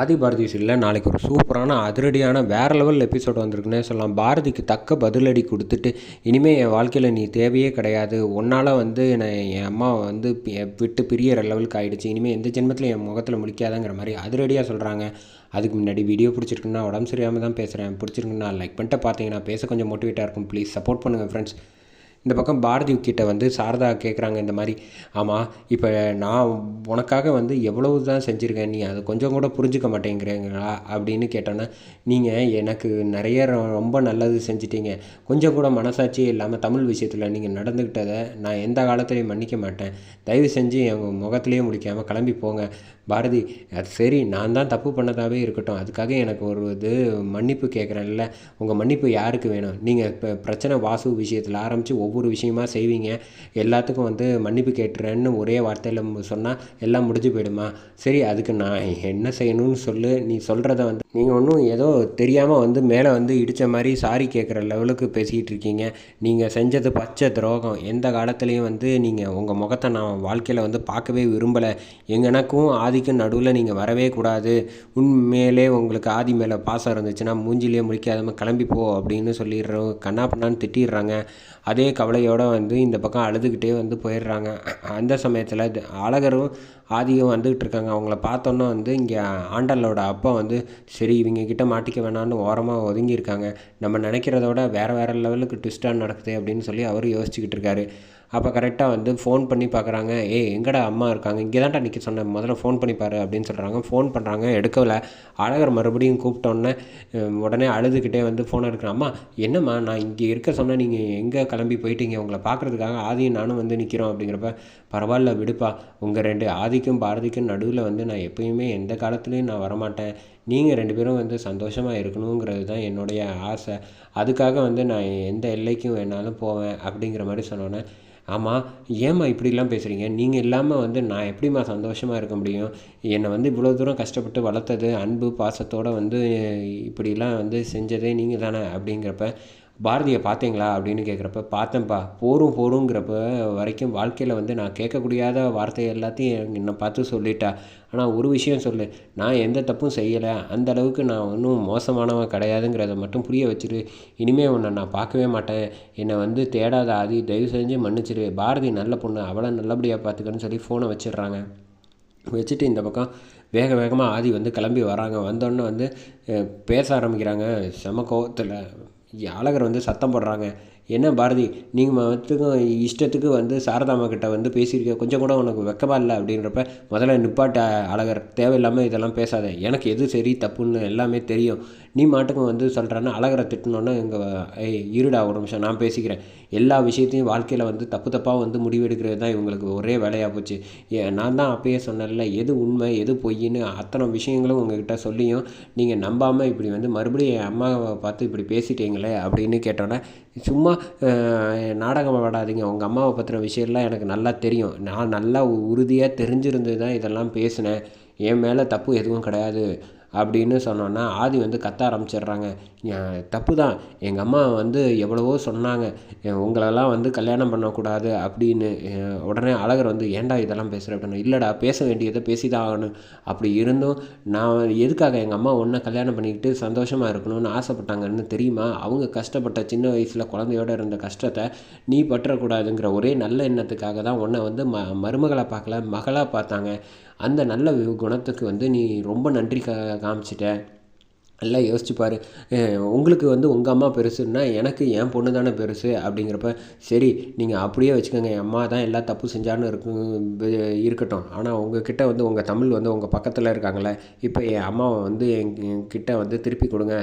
ஆதி பாரதி சீரியலில் நாளைக்கு ஒரு சூப்பரான அதிரடியான வேறு லெவல் எபிசோட் வந்திருக்குன்னே சொல்லலாம். பாரதிக்கு தக்க பதிலடி கொடுத்துட்டு இனிமேல் என் வாழ்க்கையில் நீ தேவையே கிடையாது. உன்னால் வந்து நான் என் அம்மாவை வந்து விட்டு பிரியற லெவலுக்கு ஆயிடுச்சு. இனிமேல் எந்த ஜென்மத்தில் என் முகத்தில் முடிக்காதங்கிற மாதிரி அதிரடியாக சொல்கிறாங்க அதுக்கு முன்னாடி வீடியோ பிடிச்சிருக்குன்னா உடம்பு சரியாமல் தான் பேசுகிறேன் பிடிச்சிருக்குன்னா லைக் பண்ணிட்டு பார்த்தீங்கன்னா பேச கொஞ்சம் மோட்டிவேட்டாக இருக்கும். ப்ளீஸ் சப்போர்ட் பண்ணுங்கள் ஃப்ரெண்ட்ஸ் இந்த பக்கம் பாரதி கிட்ட வந்து சாரதா கேட்குறாங்க இந்த மாதிரி ஆமாம் இப்போ நான் உனக்காக வந்து எவ்வளவு தான் செஞ்சுருக்கேன் நீ அதை கொஞ்சம் கூட புரிஞ்சுக்க மாட்டேங்கிறீங்களா? அப்படின்னு கேட்டோன்னே நீங்கள் எனக்கு நிறைய ரொ- ரொம்ப நல்லது செஞ்சிட்டீங்க. கொஞ்சம் கூட மனசாட்சியே இல்லாமல் தமிழ் விஷயத்தில் நீங்கள் நடந்துக்கிட்டதை நான் எந்த காலத்துலையும் மன்னிக்க மாட்டேன். தயவு செஞ்சு என் முகத்திலேயே முடிக்காமல் கிளம்பி போங்க. பாரதி அது சரி நான் தான் தப்பு பண்ணதாகவே இருக்கட்டும். அதுக்காக எனக்கு ஒரு இது மன்னிப்பு கேட்குறேன்ல உங்கள் மன்னிப்பு யாருக்கு வேணும்? நீங்கள் இப்போ பிரச்சனை வாசு விஷயத்தில் ஆரம்பித்து ஒவ்வொரு ஒவ்வொரு விஷயமா செய்வீங்க. எல்லாத்துக்கும் வந்து மன்னிப்பு கேட்டுறேன்னு ஒரே வார்த்தையில் சொன்னால் எல்லாம் முடிஞ்சு போயிடுமா? சரி அதுக்கு நான் என்ன செய்யணும்னு சொல்லு. நீ சொல்கிறத வந்து நீங்கள் ஒன்றும் ஏதோ தெரியாமல் வந்து மேலே வந்து இடித்த மாதிரி சாரி கேட்குற லெவலுக்கு பேசிக்கிட்டு இருக்கீங்க. நீங்கள் செஞ்சது பச்சை துரோகம். எந்த காலத்துலேயும் வந்து நீங்கள் உங்கள் முகத்தை நான் வாழ்க்கையில் வந்து பார்க்கவே விரும்பலை. எங்கனக்கும் ஆதிக்கும் நடுவில் நீங்கள் வரவே கூடாது. உண்மையிலே உங்களுக்கு ஆதி மேலே பாசம் இருந்துச்சுன்னா மூஞ்சிலே முடிக்காதம கிளம்பி போ அப்படின்னு சொல்லிடுறோம் கண்ணா பண்ணான்னு திட்டிடுறாங்க. அதே கவலையோடு வந்து இந்த பக்கம் அழுதுகிட்டே வந்து போயிடுறாங்க. அந்த சமயத்தில் அழகரும் ஆதியும் வந்துக்கிட்டு இருக்காங்க அவங்கள பார்த்தோன்னா வந்து இங்கே ஆண்டலோட அப்பா வந்து சரி இவங்க கிட்ட மாட்டிக்க வேணான்னு ஓரமாக ஒதுங்கியிருக்காங்க. நம்ம நினைக்கிறத விட வேறு வேறு லெவலுக்கு ட்விஸ்ட்டாக நடக்குது அப்படின்னு சொல்லி அவர் யோசிச்சுக்கிட்டு இருக்காரு அப்போ கரெக்டாக வந்து ஃபோன் பண்ணி பார்க்குறாங்க ஏ எங்கடா அம்மா இருக்காங்க? இங்கே தான்டா நிற்க சொன்னேன் முதல்ல ஃபோன் பண்ணி பாரு அப்படின்னு சொல்கிறாங்க ஃபோன் பண்ணுறாங்க எடுக்கல. அழகர் மறுபடியும் கூப்பிட்டோன்னே உடனே அழுதுகிட்டே வந்து ஃபோன் எடுக்கிறேன். அம்மா என்னம்மா? நான் இங்கே இருக்க சொன்னால் நீங்கள் எங்கே கிளம்பி போயிட்டீங்க? உங்களை பார்க்குறதுக்காக ஆதியும் நானும் வந்து நிற்கிறோம் அப்படிங்கிறப்ப பரவாயில்ல விடுப்பா. உங்கள் ரெண்டு ஆதிக்கும் பாரதிக்கும் நடுவில் வந்து நான் எப்பயுமே எந்த காலத்துலேயும் நான் வரமாட்டேன். நீங்கள் ரெண்டு பேரும் வந்து சந்தோஷமாக இருக்கணுங்கிறது தான் என்னுடைய ஆசை. அதுக்காக வந்து நான் எந்த எல்லைக்கும் வேணாலும் போவேன் அப்படிங்கிற மாதிரி சொன்னோன்னே ஆமாம் ஏம்மா இப்படிலாம் பேசுகிறீங்க நீங்கள் இல்லாமல் வந்து நான் எப்படிம்மா சந்தோஷமாக இருக்க முடியும்? என்னை வந்து இவ்வளோ தூரம் கஷ்டப்பட்டு வளர்த்தது அன்பு பாசத்தோடு வந்து இப்படிலாம் வந்து செஞ்சதே நீங்கள் தானே அப்படிங்கிறப்ப பாரதியை பார்த்தீங்களா அப்படின்னு கேட்குறப்ப பார்த்தேன்ப்பா போரும் போருங்கிறப்ப வரைக்கும் வாழ்க்கையில் வந்து நான் கேட்கக்கூடியாத வார்த்தை எல்லாத்தையும் என்னை பார்த்து சொல்லிட்டா. ஆனால் ஒரு விஷயம் சொல்லு நான் எந்த தப்பும் செய்யலை அந்த அளவுக்கு நான் ஒன்றும் மோசமானவன் கிடையாதுங்கிறத மட்டும் புரிய வச்சிரு. இனிமேல் உன்னை நான் பார்க்கவே மாட்டேன். என்னை வந்து தேடாத ஆதி தயவு செஞ்சு மன்னிச்சிரு. பாரதி நல்ல பொண்ணு அவளை நல்லபடியாக பார்த்துக்கன்னு சொல்லி ஃபோனை வச்சிடுறாங்க. வச்சுட்டு இந்த பக்கம் வேக வேகமாக ஆதி வந்து கிளம்பி வராங்க. வந்தோடனே வந்து பேச ஆரம்பிக்கிறாங்க. செம கோவத்தில் அழகர் வந்து சத்தம் போடுறாங்க. என்ன பாரதி நீங்கள் மத்துக்கும் இஷ்டத்துக்கு வந்து சாரதாம்மா கிட்ட வந்து பேசியிருக்க கொஞ்சம் கூட உனக்கு வெக்கமா இல்லை அப்படின்றப்ப முதல்ல நிப்பாட்ட அழகர் தேவையில்லாமல் இதெல்லாம் பேசாத. எனக்கு எது சரி தப்புன்னு எல்லாமே தெரியும். நீ மாட்டுக்கும் வந்து சொல்கிறேன்னா அழகரை திட்டினோன்னே இங்கே ஏய் இருடா ஒரு நிமிஷம் நான் பேசிக்கிறேன். எல்லா விஷயத்தையும் வாழ்க்கையில் வந்து தப்பு தப்பாக வந்து முடிவெடுக்கிறது தான் இவங்களுக்கு ஒரே வேலையாக போச்சு. ஏ நான் தான் அப்பயே சொன்னேன்ல எது உண்மை எது பொய்ன்னு அத்தனை விஷயங்களும் உங்ககிட்ட சொல்லியும் நீங்கள் நம்பாமல் இப்படி வந்து மறுபடியும் என் அம்மாவை பார்த்து இப்படி பேசிட்டீங்களே அப்படின்னு கேட்டோன்னே சும்மா நாடகம் விடாதீங்க உங்கள் அம்மாவை பற்றின விஷயம்லாம் எனக்கு நல்லா தெரியும். நான் நல்லா உறுதியாக தெரிஞ்சிருந்து தான் இதெல்லாம் பேசினேன். என் மேலே தப்பு எதுவும் கிடையாது. அப்படின்னு சொன்னோன்னா ஆதி வந்து கத்த ஆரம்பிச்சிடுறாங்க. தப்பு தான் எங்கள் அம்மா வந்து எவ்வளவோ சொன்னாங்க. உங்களெல்லாம் வந்து கல்யாணம் பண்ணக்கூடாது அப்படின்னு உடனே அழகர் வந்து ஏன்டா இதெல்லாம் பேசுகிற அப்படின்னு இல்லைடா பேச வேண்டியதை பேசி தான் ஆகணும். அப்படி இருந்தும் நான் எதுக்காக எங்கள் அம்மா ஒன்றை கல்யாணம் பண்ணிக்கிட்டு சந்தோஷமாக இருக்கணும்னு ஆசைப்பட்டாங்கன்னு தெரியுமா? அவங்க கஷ்டப்பட்ட சின்ன வயசில் குழந்தையோட இருந்த கஷ்டத்தை நீ பற்றக்கூடாதுங்கிற ஒரே நல்ல எண்ணத்துக்காக தான் உன்னை வந்து ம மருமகளை பார்க்கல மகளாக பார்த்தாங்க. அந்த நல்ல குணத்துக்கு வந்து நீ ரொம்ப நன்றி கா காமிச்சிட்ட. நல்லா யோசிச்சு பாரு. உங்களுக்கு வந்து உங்கள் அம்மா பெருசுன்னா எனக்கு என் பொண்ணு தானே பெருசு அப்படிங்கிறப்ப சரி நீங்கள் அப்படியே வச்சுக்கோங்க. என் அம்மா தான் எல்லா தப்பு செஞ்சான்னு இருக்கும் இருக்கட்டும். ஆனால் உங்ககிட்ட வந்து உங்கள் தமிழ் வந்து உங்கள் பக்கத்தில் இருக்காங்களே இப்போ என் அம்மாவை வந்து என் என்கிட்ட வந்து திருப்பி கொடுங்க.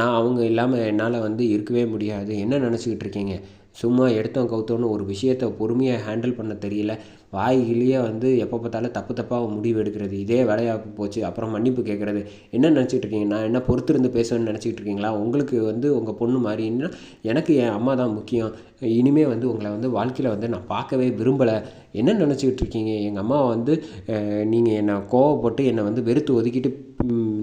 நான் அவங்க இல்லாமல் என்னால் வந்து இருக்கவே முடியாது. என்ன நினச்சிக்கிட்டு இருக்கீங்க? சும்மா எடுத்தோம் கவுத்தோன்னு ஒரு விஷயத்தை பொறுமையாக ஹேண்டில் பண்ண தெரியல. வாய்கிலேயே வந்து எப்போ பார்த்தாலும் தப்பு தப்பாக முடிவு எடுக்கிறது. இதே வேலையாக போச்சு அப்புறம் மன்னிப்பு கேட்குறது என்ன நினச்சிட்டு இருக்கீங்க? நான் என்ன பொறுத்திருந்து பேசணும்னு நினச்சிட்டு இருக்கீங்களா? உங்களுக்கு வந்து உங்கள் பொண்ணு மாதிரின்னா எனக்கு என் அம்மா தான் முக்கியம். இனிமேல் வந்து உங்களை வந்து வாழ்க்கையில் வந்து நான் பார்க்கவே விரும்பலை. என்ன நினச்சிக்கிட்டு இருக்கீங்க? எங்கள் அம்மா வந்து நீங்கள் என்னை கோவப்பட்டு என்னை வந்து வெறுத்து ஒதுக்கிட்டு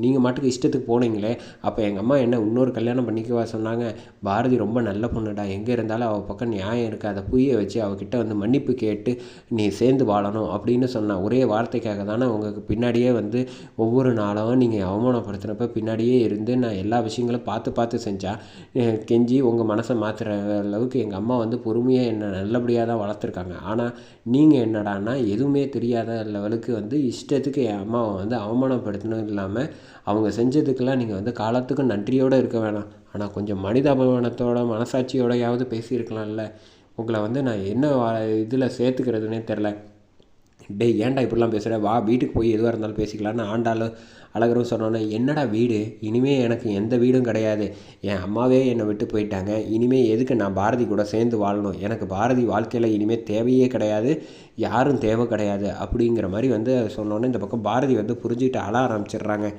நீங்கள் மாட்டுக்கு இஷ்டத்துக்கு போனீங்களே அப்போ எங்கள் அம்மா என்ன இன்னொரு கல்யாணம் பண்ணிக்கவா சொன்னாங்க? பாரதி ரொம்ப நல்ல பொண்ணுடா எங்கே இருந்தாலும் அவள் பக்கம் நியாயம் இருக்குது அதை புரிய வச்சு அவகிட்ட வந்து மன்னிப்பு கேட்டு நீ சேர்ந்து வாழணும் அப்படின்னு சொன்ன ஒரே வார்த்தைக்காக தானே உங்களுக்கு பின்னாடியே வந்து ஒவ்வொரு நாளும் நீங்கள் அவமானப்படுத்துகிறப்ப பின்னாடியே இருந்து நான் எல்லா விஷயங்களும் பார்த்து பார்த்து செஞ்சா கெஞ்சி உங்கள் மனசை மாற்றுற அளவுக்கு எங்கள் அம்மா வந்து பொறுமையாக என்னை நல்லபடியாக தான் வளர்த்துருக்காங்க. ஆனால் நீங்கள் என்னடான்னா எதுவுமே தெரியாத லெவலுக்கு வந்து இஷ்டத்துக்கு என் அம்மாவை வந்து அவமானப்படுத்தணும் இல்லாமல் அவங்க செஞ்சதுக்கெல்லாம் நீங்கள் வந்து காலத்துக்கும் நன்றியோடு இருக்க வேணாம். ஆனால் கொஞ்சம் மனிதாபிமானத்தோட மனசாட்சியோடையாவது பேசியிருக்கலாம்ல. உங்களை வந்து நான் என்ன இதில் சேர்த்துக்கிறதுனே தெரில டேய் ஏன்டா இப்படிலாம் பேசுகிற வா வீட்டுக்கு போய் எதுவாக இருந்தாலும் பேசிக்கலான்னு ஆண்டாலும் அழகரும் சொன்னோன்னே என்னடா வீடு? இனிமேல் எனக்கு எந்த வீடும் கிடையாது. என் அம்மாவே என்னை விட்டு போயிட்டாங்க. இனிமேல் எதுக்கு நான் பாரதி கூட சேர்ந்து வாழணும்? எனக்கு பாரதி வாழ்க்கையில் இனிமேல் தேவையே கிடையாது. யாரும் தேவை கிடையாது. அப்படிங்கிற மாதிரி வந்து சொன்னோன்னே இந்த பக்கம் பாரதி வந்து புரிஞ்சுக்கிட்டு அழ ஆரம்பிச்சிடுறாங்க.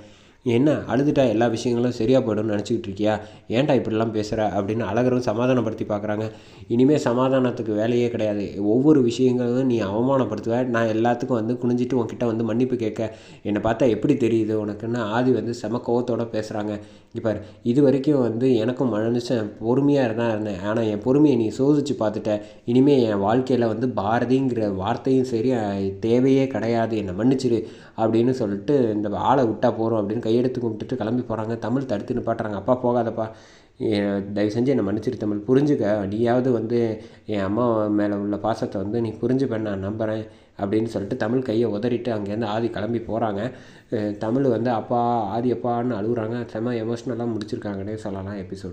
என்ன அழுதுட்டா எல்லா விஷயங்களும் சரியாக போய்டும்னு நினச்சிக்கிட்டு இருக்கியா? ஏன்டா இப்படிலாம் பேசுகிற அப்படின்னு அழகரும் சமாதானப்படுத்தி பார்க்குறாங்க. இனிமேல் சமாதானத்துக்கு வேலையே கிடையாது. ஒவ்வொரு விஷயங்களும் நீ அவமானப்படுத்துவ. நான் எல்லாத்துக்கும் வந்து குனிஞ்சிட்டு உன்கிட்ட வந்து மன்னிப்பு கேட்க. என்னை பார்த்தா எப்படி தெரியுது உனக்குன்னு ஆதி வந்து செம கோவத்தோடு பேசுகிறாங்க இப்போ இது வரைக்கும் வந்து எனக்கும் மனுஷன் பொறுமையாக இருந்தால் இருந்தேன். ஆனால் என் பொறுமையை நீ சோதிச்சு பார்த்துட்ட. இனிமேல் என் வாழ்க்கையில் வந்து பாரதிங்கிற வார்த்தையும் சரி தேவையே கிடையாது. என்னை மன்னிச்சிரு அப்படின்னு சொல்லிட்டு இந்த ஆளை விட்டா போகிறோம் அப்படின்னு கையெடுத்து கும்பிட்டுட்டு கிளம்பி போகிறாங்க தமிழ் தடுத்து நிப்பாட்டுறாங்க. அப்பா போகாதப்பா. தயவு செஞ்சு என்னை மன்னிச்சிரு தமிழ். புரிஞ்சுக்க. நீயாவது வந்து என் அம்மா மேலே உள்ள பாசத்தை வந்து நீ புரிஞ்சுப்பேன் நான் நம்புகிறேன் அப்படின்னு சொல்லிட்டு தமிழ் கையை உதறிட்டு அங்கேருந்து ஆதி கிளம்பி போகிறாங்க தமிழ் வந்து அப்பா ஆதி அப்பான்னு அழுகுறாங்க. செம எமோஷ்னலாக முடிச்சிருக்காங்கன்னே சொல்லலாம். எபிசோட்